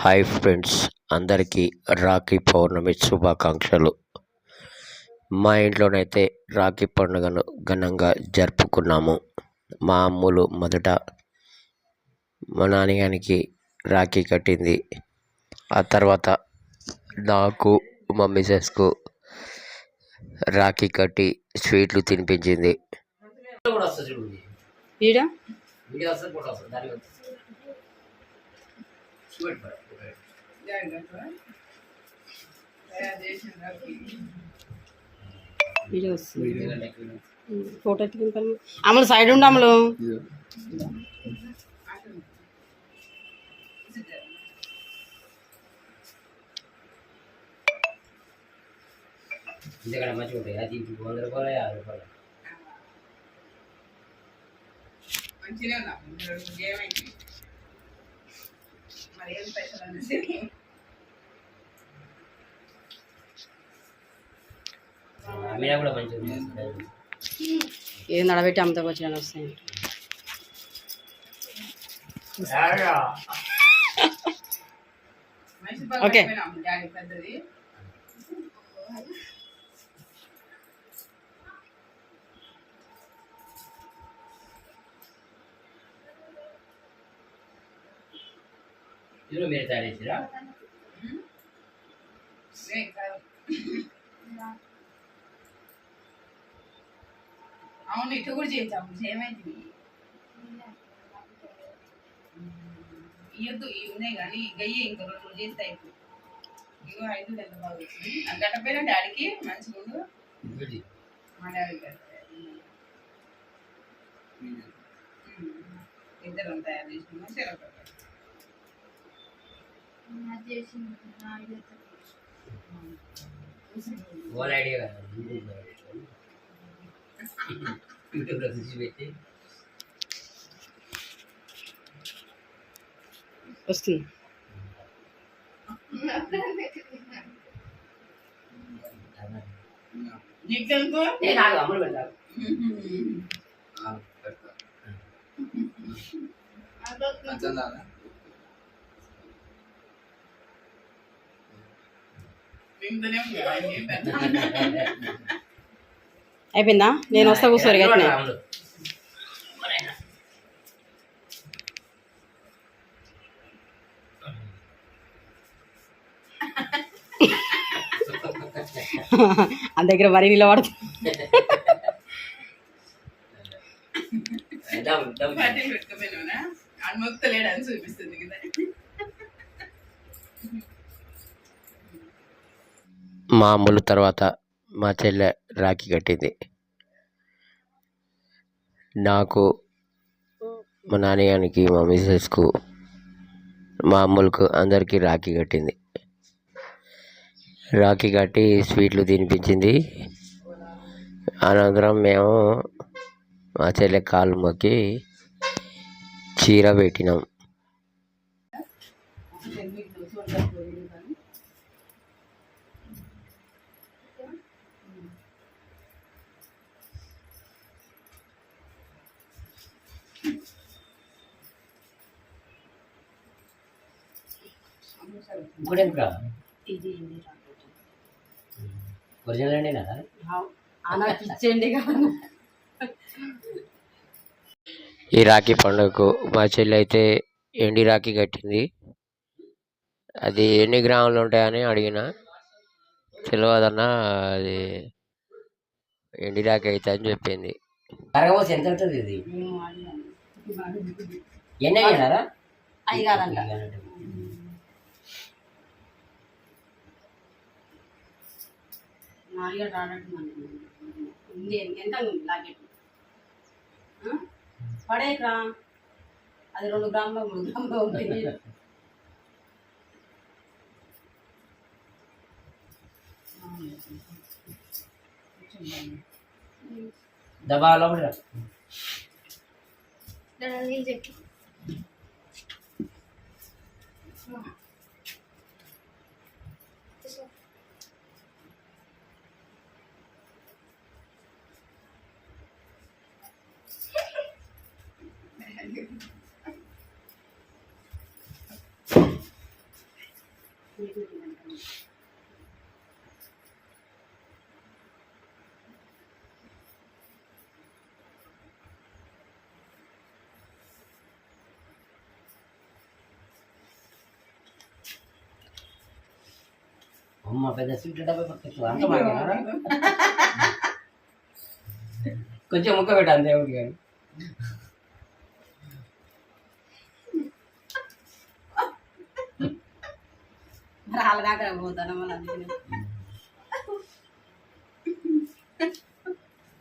Hi friends అందరికీ రాఖీ పౌర్ణమి శుభాకాంక్షలు. మా ఇంట్లోనైతే రాఖీ పండుగను ఘనంగా జరుపుకున్నాము. మా అమ్ములు మొదట మా నాన్నగారికి రాఖీ కట్టింది. ఆ తర్వాత నాకు మా మిసెస్కు రాఖీ కట్టి స్వీట్లు తినిపించింది. ఈడ వీడియో వస్తుంది ఫోటో ఎత్తుకుంటాను అమలు సైడ్ ఉండు అమలు. ఇంతకన్నా మంచిగా ఉంటాయి అది వంద రూపాయలు యాభై రూపాయలు. మంచిగా ఏం పైసలు అనేసి. ఏది నడబెట్టి అమ్మతో వచ్చిన వస్తాయి. ఓకే. పెద్దది. ఇదిగో మీరు తయారు చేసిరా. అవును ఇటు కూడా చేయించాము ఏమైంది ఇవ్వద్దు ఇవి ఉన్నాయి కానీ గయ్యి ఇంకా రెండు మూడు చేస్తే అయిపోయి. ఇగో ఐదు ఎంత బాగా వచ్చింది. డాడీకి ఉండు. ఇది. మా డాడీ ఇద్దరం తయారు చేసినాము చెరొకటి ఓన్ ఐడియా కదా యూట్యూబ్లో చూసి పెట్టి వస్తుంది నీకు తెలుసు నేను ఆగు, అమ్ములు పెట్టాలి వింటూనే ఉంది ఆయన ఏం పెద్ద అయిపోయిందా? నేను వస్తా కూర్చోరు అమ్ములు. అంత దగ్గర అనుమొక్తలేడు అని చూపిస్తుంది. మా అమ్ములు తర్వాత మా చెల్లె రాఖీ కట్టింది. నాకు మా నాన్నగారికి మా మిసెస్కు మా అమ్ములకు అందరికీ రాఖీ కట్టింది. రాఖీ కట్టి స్వీట్లు తినిపించింది. అనంతరం మేము మా చెల్లె కాలు మొక్కి చీర పెట్టినాం. ఇది ఒరిజినల్ అండి ఇచ్చేయండి ఈ రాఖీ పండుగకు మా చెల్లి అయితే ఎండి రాఖీ కట్టింది. అది ఎన్ని గ్రాములు ఉంటాయని అడిగిన తెలియదన్న అది ఎండి రాఖీ అయితే అని చెప్పింది. కరగబోసి ఎంత అవుతుంది ఇది? ఎన్ని అయ్యారా? కాదంట. నాలుగే రావడం ఉంది ఎంత లాకెట్ పడేకరా అది రెండు గ్రాములు మూడు గ్రాములు ఉంటుంది దబాలో చెప్పి అమ్మ పెద్ద స్వీట్ డబ్బా పట్టుకొచ్చు అంత మాట్లాడారా కొంచెం ముక్క పెట్టాను పోతాను అందుకనే.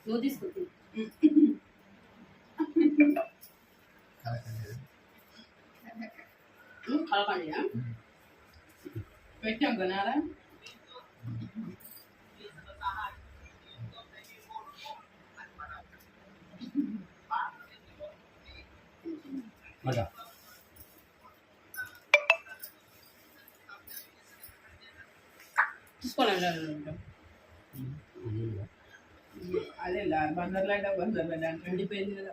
నువ్వు తీసుకో. కలపండి పెట్టాం కొనాలా మళ్ళా. అదే లా- బందర్ లడ్డా బందర్ లడ్డా అంటే ఎండిపోయింది కదా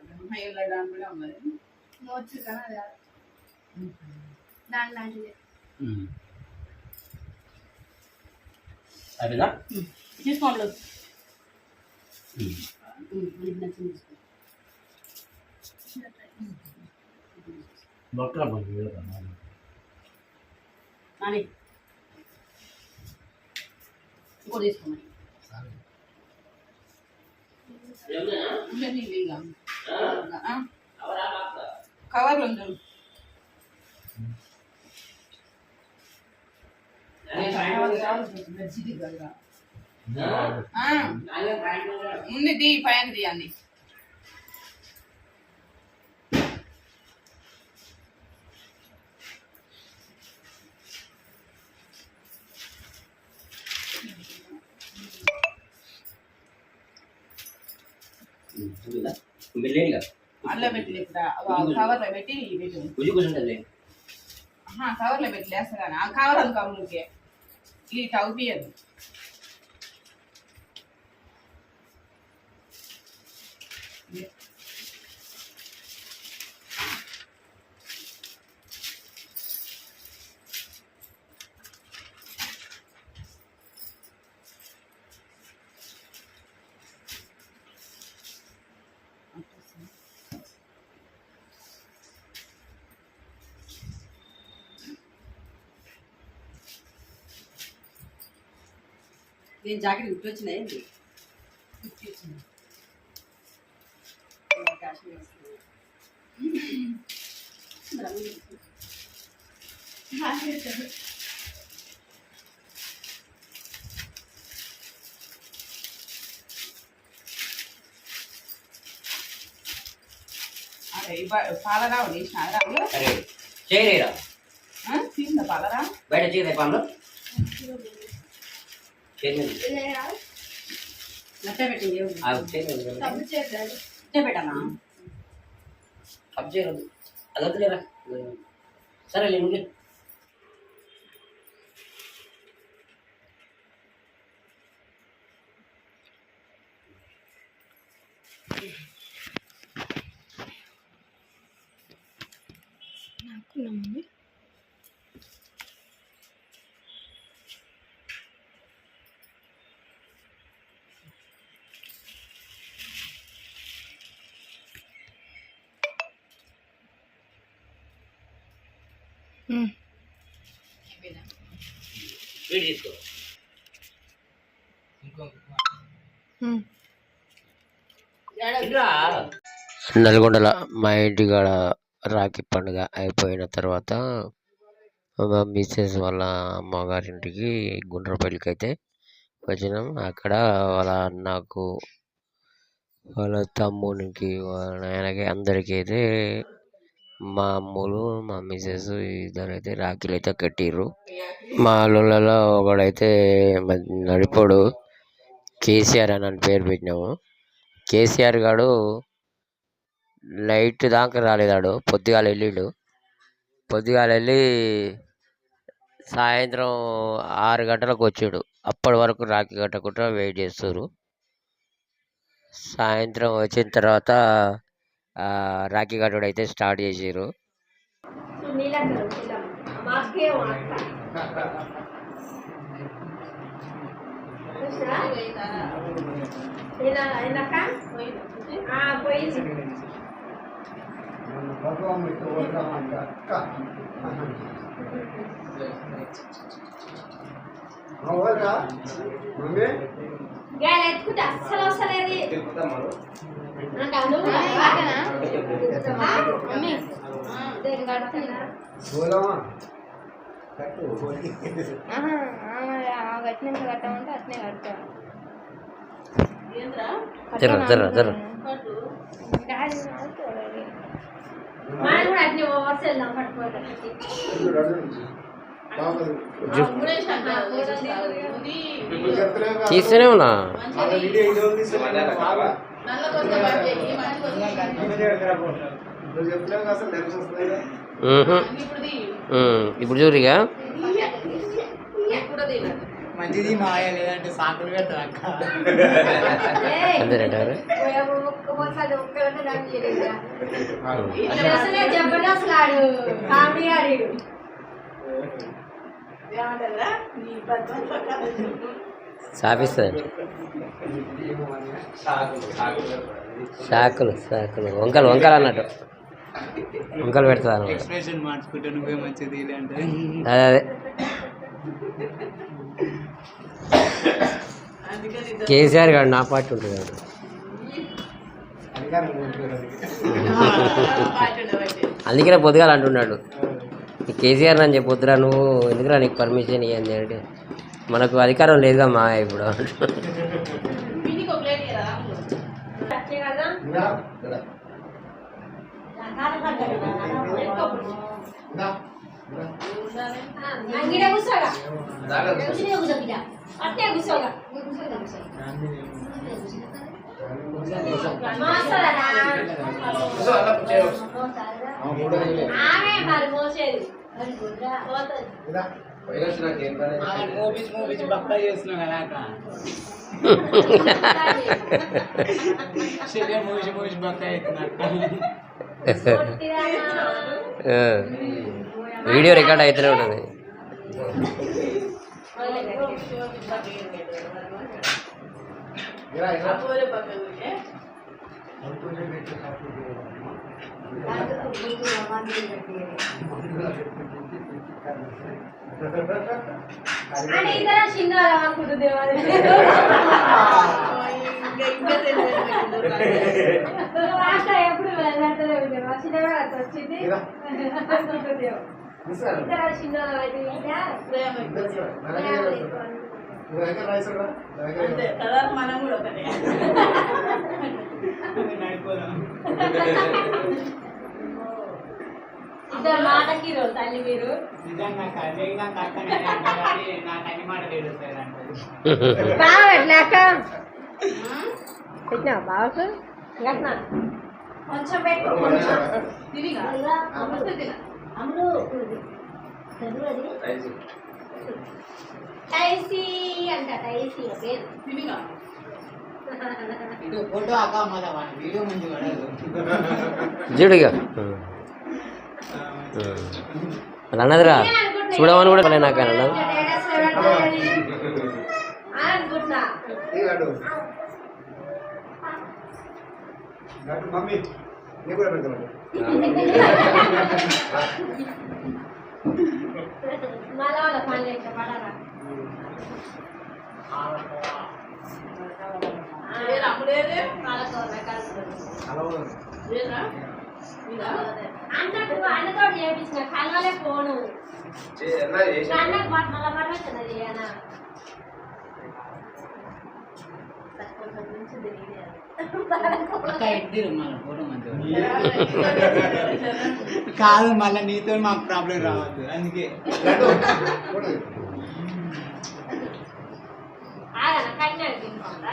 లడ్డా అని కూడా ఉన్నది మోచ్చు కదా. దాని లాంటిది. అయిపోయిందా? తీసుకోండి. బొట్టల నాని ఇంకోటి తీసుకోమని ఉండని ఇక కవర్లు ఉంది ఉంది పైన తీయండి. బిల్లేనిగా అల్ల పెట్టి ఇప్పుడు కవర్లో పెట్టి పెట్టు గుజు కూర్చుంటుంది ఆహా, కవర్లో పెట్టి లేస్తా కానీ. ఆ కవర్ నేను జాకెట్ గుర్తు వచ్చినాయి ఏంటి కాశ్మీర్ వస్తుంది. అదే ఇవ్వ- పాలరావు చేయలేరా? తీసిన పాలరా బయట చేసే పనులు చేయలేదు ఇదే కాదు. నచ్చే పెట్టింది ఏమి అవి చేయలేదు తప్పు చేయలేదు నచ్చే పెట్టానా అప్ చేయలేదు అది వద్దులేరా? సరే నువ్వు నాకు మమ్మీ నల్గొండల మా ఇంటి కాడ రాఖీ పండుగ అయిపోయిన తర్వాత మా మిస్సెస్ వాళ్ళ అమ్మగారింటికి గుండ్రపల్లికి అయితే వచ్చినాం. అక్కడ వాళ్ళ అన్నకు వాళ్ళ తమ్మునికి వాళ్ళ నాయనకి అందరికీ అయితే మా అమ్ములు మా మిస్సెస్ ఇద్దరైతే రాఖీలు అయితే కట్టిర్రు. మా అల్లుళ్ళలో ఒకడైతే నడిపోడు. కేసీఆర్ అని అని పేరు పెట్టినాము. కేసీఆర్ గాడు నైట్ దాకా రాలేదాడు. పొద్దుగాల వెళ్ళిండు. పొద్దుగాల వెళ్ళి సాయంత్రం ఆరు గంటలకు వచ్చాడు. అప్పటి వరకు రాఖీ కట్టకుండా వెయిట్ చేస్తారు సాయంత్రం వచ్చిన తర్వాత రాఖీ కట్టుడు అయితే స్టార్ట్ చేసారు ఎత్తుకుంటే అస్సలు వస్తలేదు నాకు కట్టమంటే అట్నే కడతాం తీస్తూనే ఉన్నా. ఇప్పుడు చూరిగా మంచిది మాయ లేదంటే సాకులు అంతేనంటారు జబర్దస్త్ సాపిస్తుంది షాకులు షాకులు వంకలు వంకలు అన్నట్టు. వంకలు పెడతా అన్నమాట. అదే అదే. కేసీఆర్ గారు నా పార్టీ ఉంటుంది కదా. అందుకనే పొద్దుగాల అంటున్నాడు. కేసీఆర్ అని చెప్పొద్దురా నువ్వు. ఎందుకురా నీకు పర్మిషన్ ఇవ్వండి అంటే మనకు అధికారం లేదుగా మా ఇప్పుడు. ఆమె మరి మోసేది. పోతుంది. మూవీస్ మూవీస్ బక్క చేస్తున్నావు కదా అక్క. మూవీస్ మూవీస్ బక్క. వీడియో రికార్డ్ అవుతూనే ఉంటుంది. ఎప్పుడు వచ్చింది. మనం కూడా ఒకటే. ఇద్దరు మాటకి తల్లి మీరు. పెట్టినా కొంచెం పెట్టు కొంచెం. తిరిగా టైసీ. అంట టైసీ పేరు. తిరిగా ఫోటో అక్క వీడియో అలా అన్నదిరా చూడమని కూడా పలే నాకు అన్న. అక్క ఎడ్డిరు మన ఫోటో మంచిగా కాదు మళ్ళీ నీతో మాకు ప్రాబ్లం రావద్దు అందుకే ఆగన కన్యాడు తినుకుంటా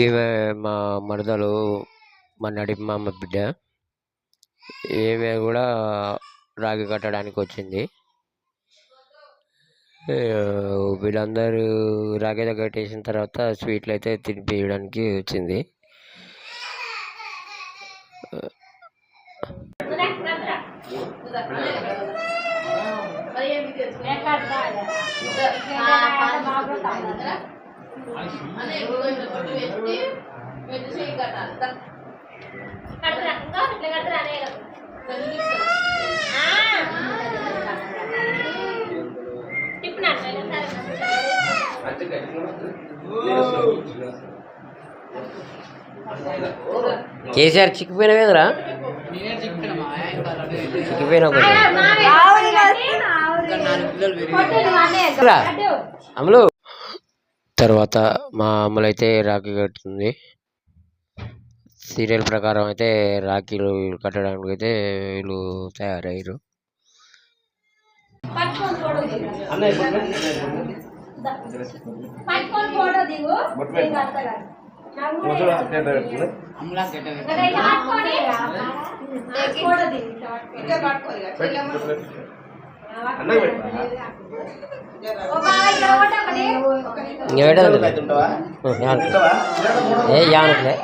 ఈమె మా మరదలు మా నడిమ్మ బిడ్డ. ఈమె కూడా రాగి కట్టడానికి వచ్చింది. వీళ్ళందరూ రాగి దగ్గర కట్టేసిన తర్వాత స్వీట్లు అయితే తినిపించడానికి వచ్చింది. మరి ఏంది తెలుసు అనే ఇప్పుడు ఇట్లా కొట్టు పెట్టి పెట్టి చేయి కట్టాలి దా. తల్లి కేసీఆర్ చిక్కిపోయినవేంద్రా? నేనే చెప్తున్నా ఇంకా చిక్కిపోయినావు కొంచెం నాలుగు పిల్లలు పెరిగి రా. అమలు. తర్వాత మా అమ్మలైతే రాఖీ కట్టుతుంది. సీరియల్ ప్రకారం అయితే రాఖీలు కట్టడానికి అయితే వీళ్ళు తయారయ్యారు. పట్టుకొని ఫోటో దిగు. నాకు ఫోటో దిగు ఏ యానకులే.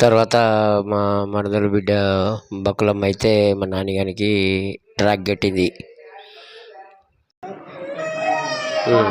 తర్వాత మా మరదల బిడ్డ బకులమ్మ అయితే మా నాన్నగారికి ట్రాక్ కట్టింది ఇది మరి.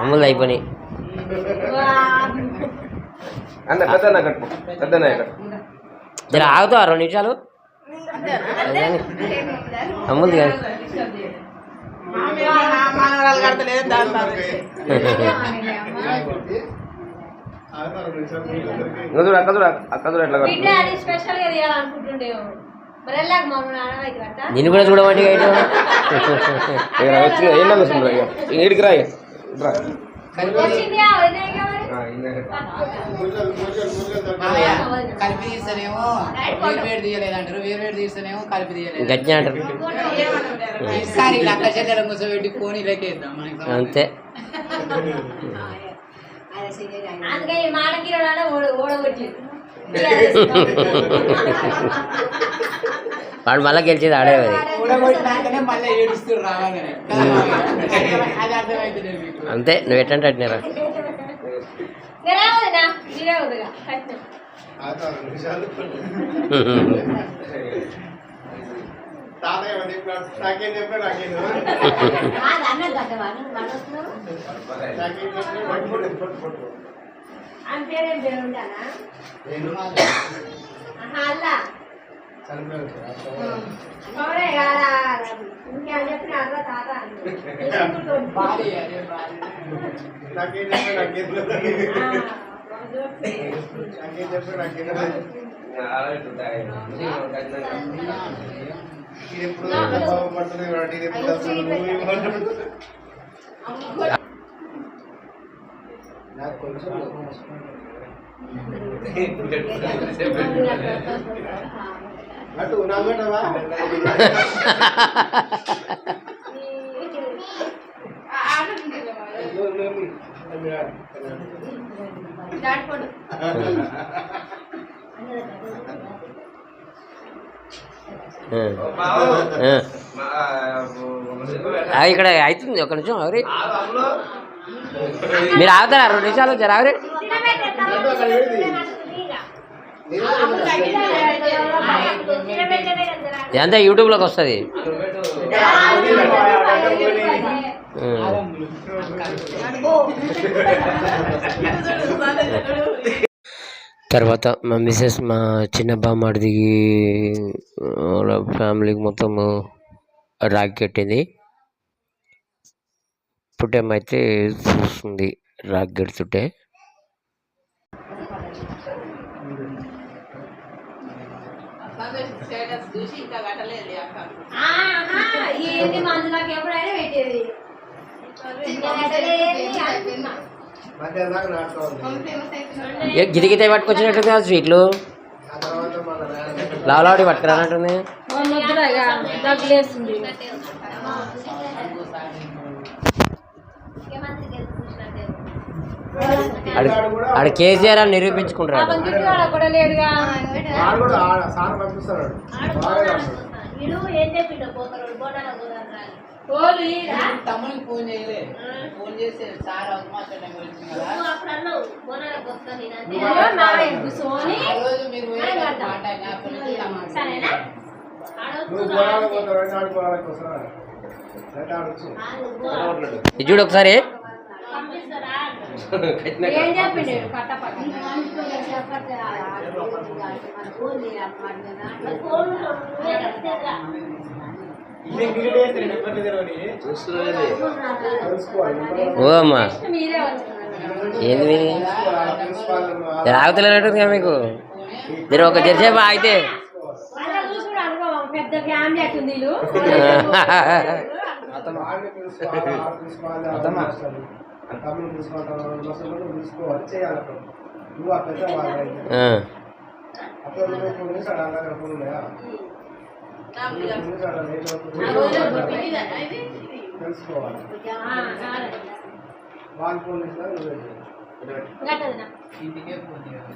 అమ్ములు అయిపోయి అన్న పెద్ద కట్టు పెద్ద కట్టు జర ఆగుతావా? రెండు నిమిషాలు? అమ్ములు చూడు అక్క చూడు అక్క చూడు ఎట్లా నిన్ను కూడా చూడమంటే ఏం ఇక రా. మామయ్య, కలిపి తీస్తేనేమో వేరు వేరు తీయలేదంటారు వేరు వేరు తీస్తేనేమో కలిపి తీయలేదు అంటారు. ఈసారి అక్క చెల్లెల కూర్చోబెట్టి సంబంధం. అంతే. అందుకే ఈ మాట కిరణాలు ఓడ ఓడగొట్టింది వాడు మళ్ళీ గెలిచేది ఆడే అంతే నువ్వు ఎట్టంటే అట్టినారా? నాకేం చెప్పాడు నాకేం అన్నం కట్టవాను వాళ్ళు వస్తున్నారు నాకేం చెప్పాడు పట్టుకోండి, పట్టు, పట్టు. అంతేనేం పేరు ఉంటానా ఆహా, అల్లా ఎవరే కాదా ఇంకేం చెప్పిన అల్లా తాత అని. తీసుకుంటుంది. నాకు కొంచెం. అటు నవ్వటవా ఇక్కడ అవుతుంది ఒక నిమిషం ఎవరి? మీరు ఆగుతారా? రెండు నిమిషాలు జర ఆవిరి ఇదంతా యూట్యూబ్లోకి వస్తుంది. తర్వాత మా మిస్సెస్ మా చిన్న బామ్మడిది వాళ్ళ ఫ్యామిలీకి మొత్తము రాగి కట్టింది పుట్టేమైతే చూస్తుంది రాగి కడుతుంటే స్టేటస్ చూసి ఇంకా కట్టలేదు అక్క ఏంటి మందులోకి ఎప్పుడైనా పెట్టేది? ఏ గిదిగితే పట్టుకొచ్చినట్టుంది ఆ స్వీట్లు? లావలాడి పట్టుకురానట్టుంది? ఆడ కేసీఆర్ అని నిరూపించుకుంటాడు కూడా లేడుగా వీడు ఏం చెప్పిండు పోతారు బోనాల పోదాం రాని ఓలు ఈరా? తమ్మునికి ఫోన్ చేయలే. ఫోన్ చేసి సార్ అవసరం వచ్చింది కదా. నువ్వు అప్పుడు అన్నావు బోనాలకు వస్తాను నేను అంటే ఇదిగో నా ఇంటి సోని. ఆ రోజు మీరు పోయి ఆయన కడతాం. మాట్లాడిన అప్పటి నుంచి ఇలా మాట్లాడారు. సరేనా? నువ్వు ఆడవచ్చు పొలాలకు పోతావు అంటే ఆడు పొలాలకు వస్తావా? అయితే ఆడొచ్చు. ఇది చూడు ఒకసారి. ఏం చెప్పిండు? ఏంది? ఆగుతలేనట్టుంది కదా మీకు? మీరు ఒక జరిసేపు ఆగితే. పెద్ద ఫ్యామిలీ అట్టుంది వీళ్ళు. ఆ తమ్ముడు ప్రిన్సిపాల్, తమ్ముడు మాస్టర్లు నువ్వు అక్కడ. ఆ పెద్ద నువ్వు అక్కడ ఉన్నాయా? తెలుసుకోవాలి. వాళ్ళు ఫోన్ చేసినా చేయాలి. ఇంటికే ఫోన్ చేయాలి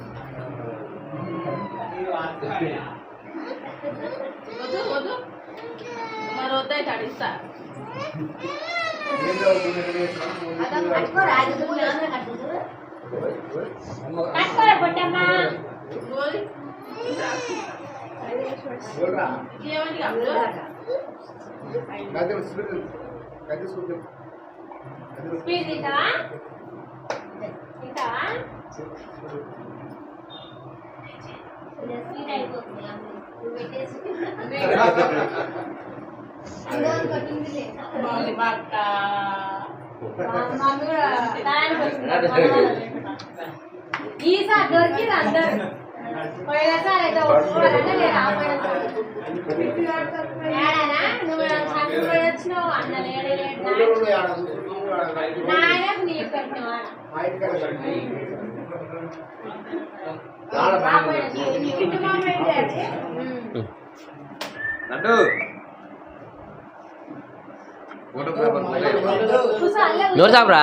వద్దు వద్దు మరి అడిస్తా స్పీడ్ తింటావా తింటావా స్వీట్ అయిపోతుంది నువ్వు పెట్టేసి ఈసారి దొరికింది అందరు పోయినసారి అయితే ఒప్పుకోవాలంటే లేదు ఆ నువ్వు సంగతి వచ్చినావు అన్న లేడే లేడు నీకు ఇంటికాడ కట్టి. ఆ పోయినసారి ఇంటి మా పెట్టే అది. ఉమ్. నడ్డు చూసా అల్లే ఉంది. నోరు లడ్డు.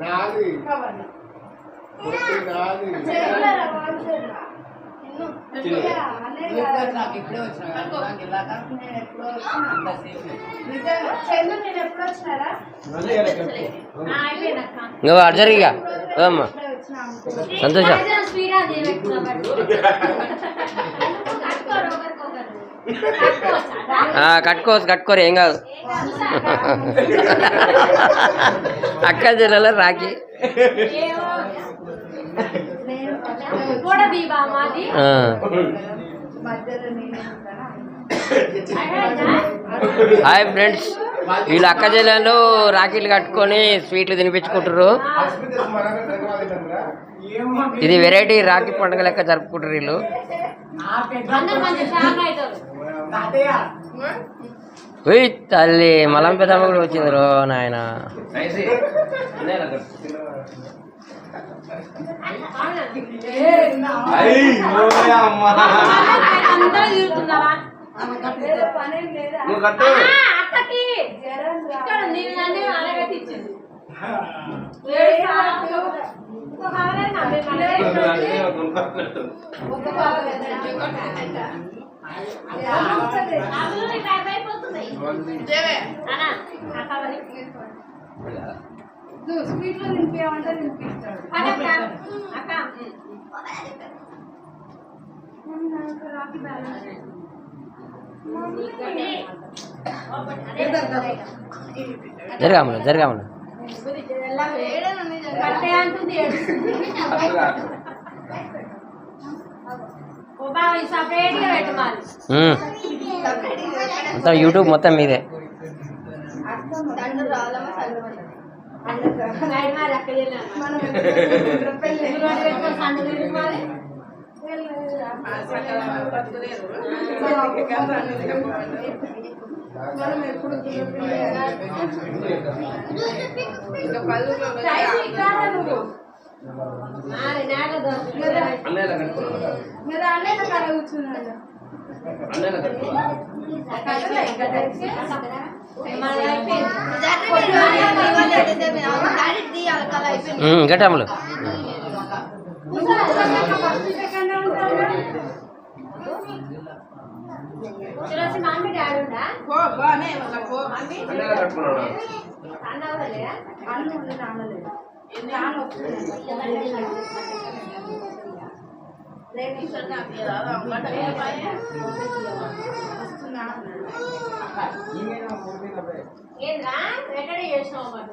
నాది. కొట్టి నాది. నాకు ఇప్పుడే వచ్చినావు కదా, నాకు ఇలాగా నేను ఎప్పుడో వచ్చినా. అంతసేపు నిజంగా చెల్లు నేను ఎప్పుడు వచ్చినారా ఆ, అయిపోయిందక్క. ఇంకా అనుకో. సంతోషం. కట్టుకోవచ్చా? కట్టుకోరు ఏం కాదు అక్క జిల్లాలో రాకి ఏమో. కూడా దీపా మాది ఆ. హాయ్ ఫ్రెండ్స్ వీళ్ళు అక్క జిల్లాలో రాఖీలు కట్టుకొని స్వీట్లు తినిపించుకుంటారు ఇది వెరైటీ రాఖీ పండుగ లెక్క జరుపుకుంటారు వీళ్ళు. తల్లి మలం కూడా వచ్చింది రో నాయన అక్కకి. ఇక్కడ ఉంది నన్ను అలగట్టి ఇచ్చింది. స్వీట్లో నింపేయమంటే నింపిస్తాడు అక్క. అక్క. జరగామల జరగామల. మొత్తం యూట్యూబ్ మొత్తం మీదే సైడ్ మారి అక్కడ వెళ్ళాను పెట్టుకొని సండు తిరుగుమాలి మనం ఎప్పుడు మారి అన్నయ్య కడ కూర్చున్నాడు అన్నయ్య వస్తుంది ఏంద్రా? వెంటనే చేసినావు మరి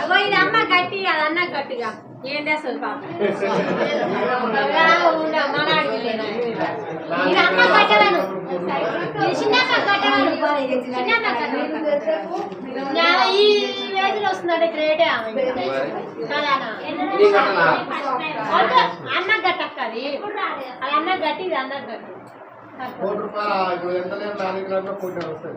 అగో ఇది అమ్మ గట్టి అది అన్న గట్టిగా. ఏం చేస్తుంది పాప? ఉండ మన అడిగిలేనా ఇది అమ్మ కట్టలను ఇది చిన్నక్క కట్టలను చిన్నక్క కట్టలను ఈ వేదిలో వస్తుందంటే గ్రేటే ఆమె. కదానా నీ కట్టనా? వద్దు, అన్న గట్టక్క అది. అది అన్న గట్టి ఇది అన్న గట్టి. కోటి రూపాయలు ఎంత లేదు గంటల కోటి వస్తాయి.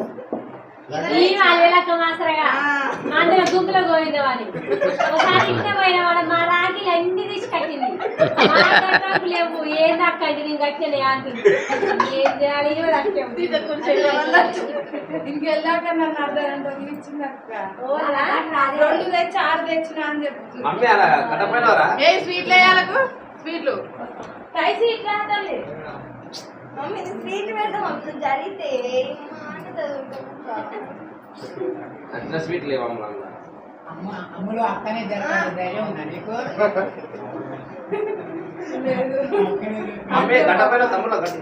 అందులో గుంపులో పోయిందేవాని ఒకసారి ఇంటే పోయిన వాడు మా రాగిలు అన్ని తీసి కట్టింది లేవు ఏం దక్కండి నేను కట్టిన అంటుంది. ఏం చేయాలి ఇంకెళ్ళాక నన్ను అలా రెండు తెచ్చి ఆరు తెచ్చిన అని కట్టపోయినవరా? ఏ స్వీట్లు వేయాలకు? స్వీట్లు. ఇట్లా మమ్మీ స్వీట్ పెడతాం జరిగితే అట్లా స్వీట్ లేవమ్మ అమ్మ అమ్ములు అక్కనే జరగదు ధైర్యం ఉందా నీకు? తమ్ముడు కట్టి